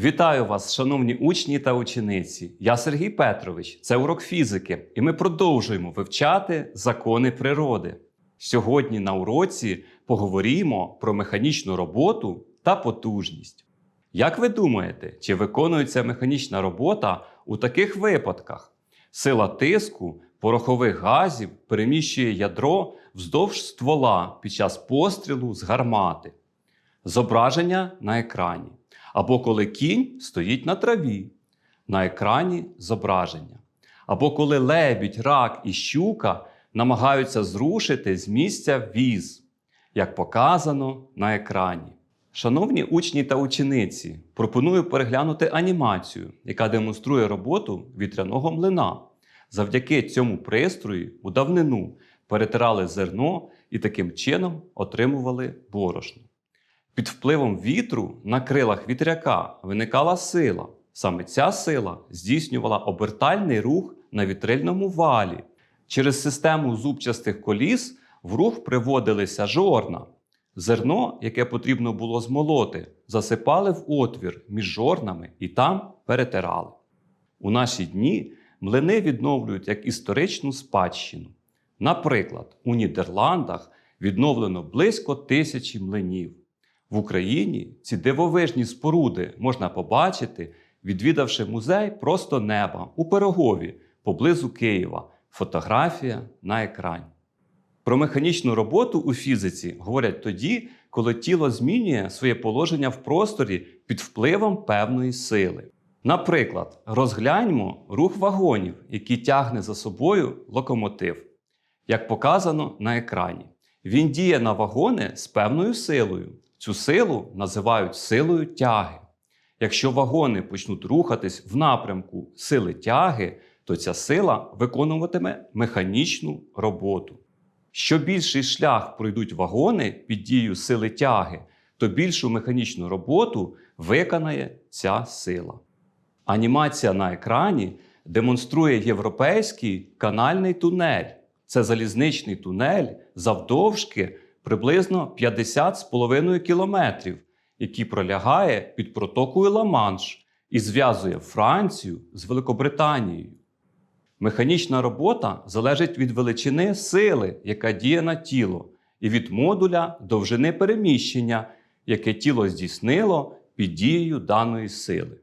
Вітаю вас, шановні учні та учениці. Я Сергій Петрович, це урок фізики, і ми продовжуємо вивчати закони природи. Сьогодні на уроці поговоримо про механічну роботу та потужність. Як ви думаєте, чи виконується механічна робота у таких випадках? Сила тиску порохових газів переміщує ядро вздовж ствола під час пострілу з гармати. Зображення на екрані. Або коли кінь стоїть на траві, на екрані зображення. Або коли лебідь, рак і щука намагаються зрушити з місця віз, як показано на екрані. Шановні учні та учениці, пропоную переглянути анімацію, яка демонструє роботу вітряного млина. Завдяки цьому пристрою у давнину перетирали зерно і таким чином отримували борошно. Під впливом вітру на крилах вітряка виникала сила. Саме ця сила здійснювала обертальний рух на вітрильному валі. Через систему зубчастих коліс в рух приводилися жорна. Зерно, яке потрібно було змолоти, засипали в отвір між жорнами і там перетирали. У наші дні млини відновлюють як історичну спадщину. Наприклад, у Нідерландах відновлено близько тисячі млинів. В Україні ці дивовижні споруди можна побачити, відвідавши музей просто неба у Пирогові поблизу Києва. Фотографія на екрані. Про механічну роботу у фізиці говорять тоді, коли тіло змінює своє положення в просторі під впливом певної сили. Наприклад, розгляньмо рух вагонів, який тягне за собою локомотив, як показано на екрані. Він діє на вагони з певною силою. Цю силу називають силою тяги. Якщо вагони почнуть рухатись в напрямку сили тяги, то ця сила виконуватиме механічну роботу. Що більший шлях пройдуть вагони під дією сили тяги, то більшу механічну роботу виконає ця сила. Анімація на екрані демонструє європейський канальний тунель. Це залізничний тунель завдовжки приблизно 50,5 кілометрів, який пролягає під протокою Ла-Манш і зв'язує Францію з Великобританією. Механічна робота залежить від величини сили, яка діє на тіло, і від модуля довжини переміщення, яке тіло здійснило під дією даної сили.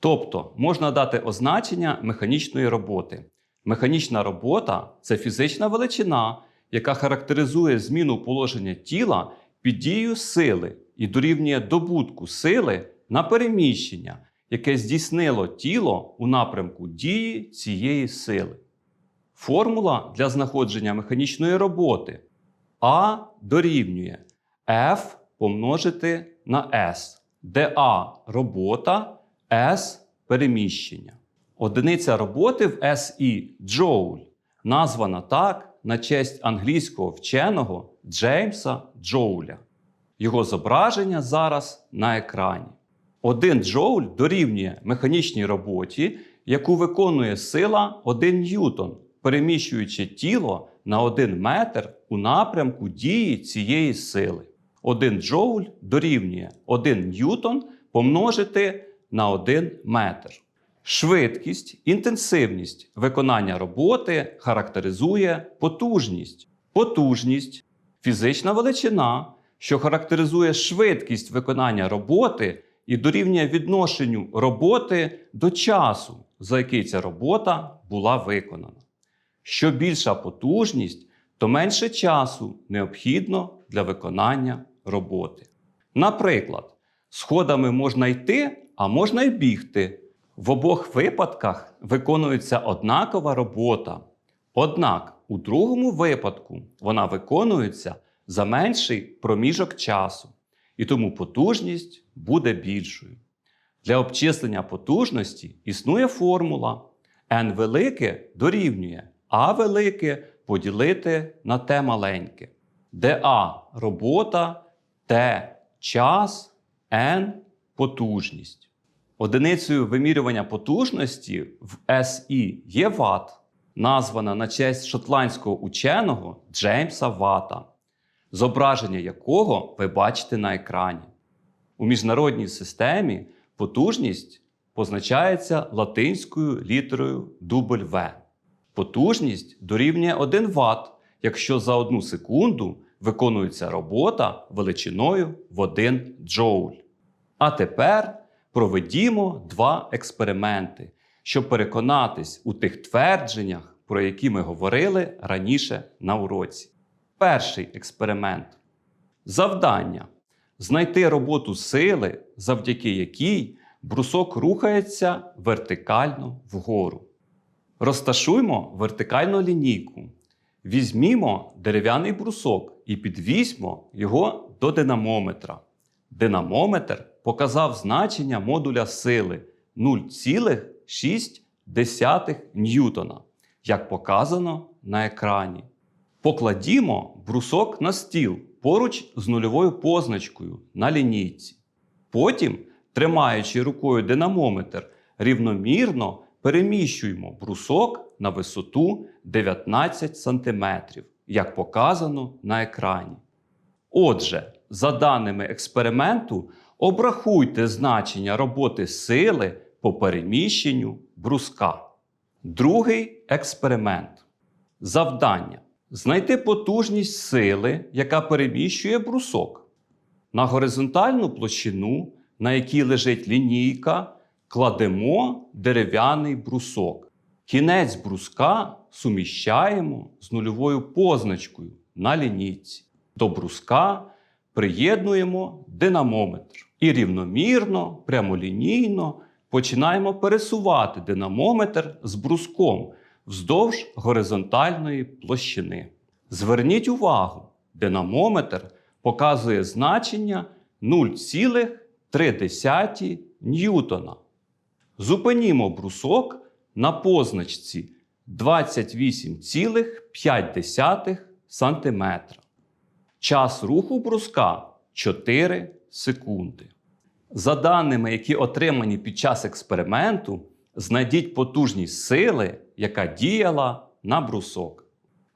Тобто можна дати означення механічної роботи. Механічна робота це фізична величина, яка характеризує зміну положення тіла під дією сили і дорівнює добутку сили на переміщення, яке здійснило тіло у напрямку дії цієї сили. Формула для знаходження механічної роботи А дорівнює F помножити на S, де А робота, S переміщення. Одиниця роботи в SI джоуль названа так на честь англійського вченого Джеймса Джоуля. Його зображення зараз на екрані. Один джоуль дорівнює механічній роботі, яку виконує сила 1 ньютон, переміщуючи тіло на 1 метр у напрямку дії цієї сили. 1 джоуль дорівнює 1 ньютон помножити на 1 метр. Швидкість, інтенсивність виконання роботи характеризує потужність. Потужність фізична величина, що характеризує швидкість виконання роботи і дорівнює відношенню роботи до часу, за який ця робота була виконана. Що більша потужність, то менше часу необхідно для виконання роботи. Наприклад, сходами можна йти, а можна й бігти. В обох випадках виконується однакова робота. Однак у другому випадку вона виконується за менший проміжок часу, і тому потужність буде більшою. Для обчислення потужності існує формула n велике дорівнює А велике поділити на Т маленьке, де А робота, Т час, N потужність. Одиницею вимірювання потужності в SI є Ват, названа на честь шотландського ученого Джеймса Вата, зображення якого ви бачите на екрані. У міжнародній системі Потужність позначається латинською літерою W. Потужність дорівнює 1 Вт, якщо за 1 секунду виконується робота величиною в 1 джоуль. А тепер проведімо два експерименти, щоб переконатись у тих твердженнях, про які ми говорили раніше на уроці. Перший експеримент. Завдання знайти роботу сили, завдяки якій брусок рухається вертикально вгору. Розташуймо вертикальну лінійку. Візьмімо дерев'яний брусок і підвізьмо його до динамометра. Динамометр показав значення модуля сили 0,6 ньютона, як показано на екрані. Покладімо брусок на стіл поруч з нульовою позначкою на лінійці. Потім, тримаючи рукою динамометр, рівномірно переміщуємо брусок на висоту 19 см, як показано на екрані. Отже, за даними експерименту, обрахуйте значення роботи сили по переміщенню бруска. Другий експеримент. Завдання. Знайти потужність сили, яка переміщує брусок. На горизонтальну площину, на якій лежить лінійка, кладемо дерев'яний брусок. Кінець бруска суміщаємо з нульовою позначкою на лінійці. До бруска приєднуємо динамометр і рівномірно, прямолінійно починаємо пересувати динамометр з бруском вздовж горизонтальної площини. Зверніть увагу, динамометр показує значення 0,3 ньютона. Зупинімо брусок на позначці 28,5 см. Час руху бруска 4 секунди. За даними, які отримані під час експерименту, знайдіть потужність сили, яка діяла на брусок.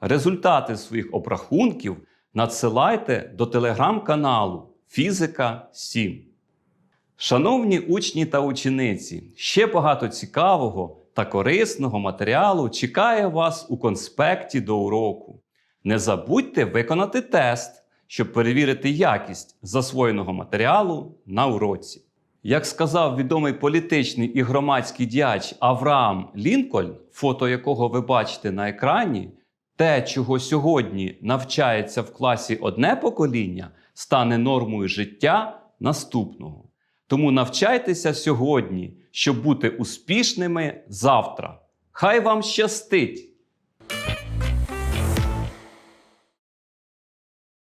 Результати своїх обрахунків надсилайте до телеграм-каналу Фізика 7. Шановні учні та учениці, ще багато цікавого та корисного матеріалу чекає вас у конспекті до уроку. Не забудьте виконати тест, щоб перевірити якість засвоєного матеріалу на уроці. Як сказав відомий політичний і громадський діяч Авраам Лінкольн, фото якого ви бачите на екрані, те, чого сьогодні навчається в класі одне покоління, стане нормою життя наступного. Тому навчайтеся сьогодні, щоб бути успішними завтра. Хай вам щастить!